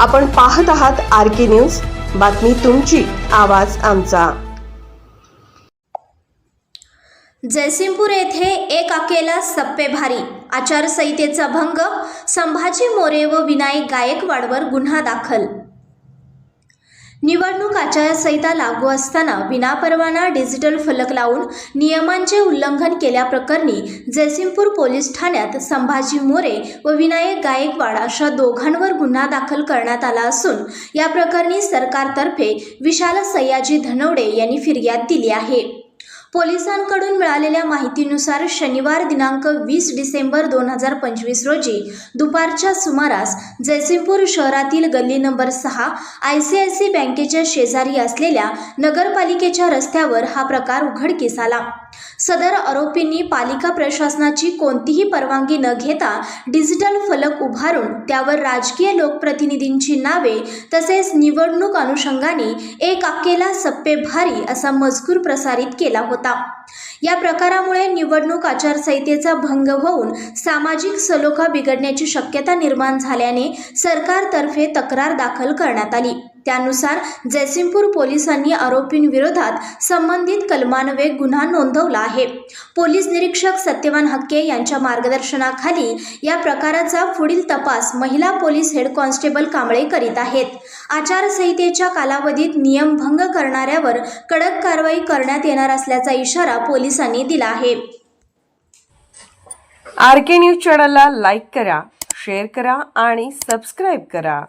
आपण पाहत आहात आर के न्यूज. बातमी तुमची आवाज आमचा. जयसिंगपूर येथे एक अकेला सप्पे भारी आचारसंहितेचा भंग संभाजी मोरे व विनायक गायकवाडवर गुन्हा दाखल निवडणूक आचारसंहिता लागू असताना विनापरवाना डिजिटल फलक लावून नियमांचे उल्लंघन केल्याप्रकरणी जयसिंगपूर पोलीस ठाण्यात संभाजी मोरे व विनायक गायकवाड अशा दोघांवर गुन्हा दाखल करण्यात आला असून या प्रकरणी सरकारतर्फे विशाल सयाजी धनवडे यांनी फिर्याद दिली आहे. पोलिसांकडून मिळालेल्या माहितीनुसार शनिवार दिनांक वीस डिसेंबर दोन हजार पंचवीस रोजी दुपारच्या सुमारास जयसिंगपूर शहरातील गल्ली नंबर सहा आय सी आय सी बँकेच्या शेजारी असलेल्या नगरपालिकेच्या रस्त्यावर हा प्रकार उघडकीस आला. सदर आरोपींनी पालिका प्रशासनाची कोणतीही परवानगी न घेता डिजिटल फलक उभारून त्यावर राजकीय लोकप्रतिनिधींची नावे तसेच निवडणूक अनुषंगाने एक अक्केला सप्पे भारी असा मजकूर प्रसारित केला होता. या प्रकारामुळे निवडणूक आचारसंहितेचा भंग होऊन सामाजिक सलोखा बिघडण्याची शक्यता निर्माण झाल्याने सरकारतर्फे तक्रार दाखल करण्यात आली. त्यानुसार जयसिंगपूर पोलिसांनी आरोपींविरोधात संबंधित कलमान्वये गुन्हा नोंदवला आहे. पोलीस निरीक्षक सत्यवान हक्के यांच्या मार्गदर्शनाखाली या प्रकाराचा पुढील तपास महिला पोलीस हेड कॉन्स्टेबल कांबळे करीत आहेत. आचारसंहितेच्या कालावधीत नियमभंग करणाऱ्यावर कडक कारवाई करण्यात येणार असल्याचा इशारा पोलिसांनी दिला आहे. आर के न्यूज चॅनलला लाईक करा शेअर करा आणि सबस्क्राईब करा.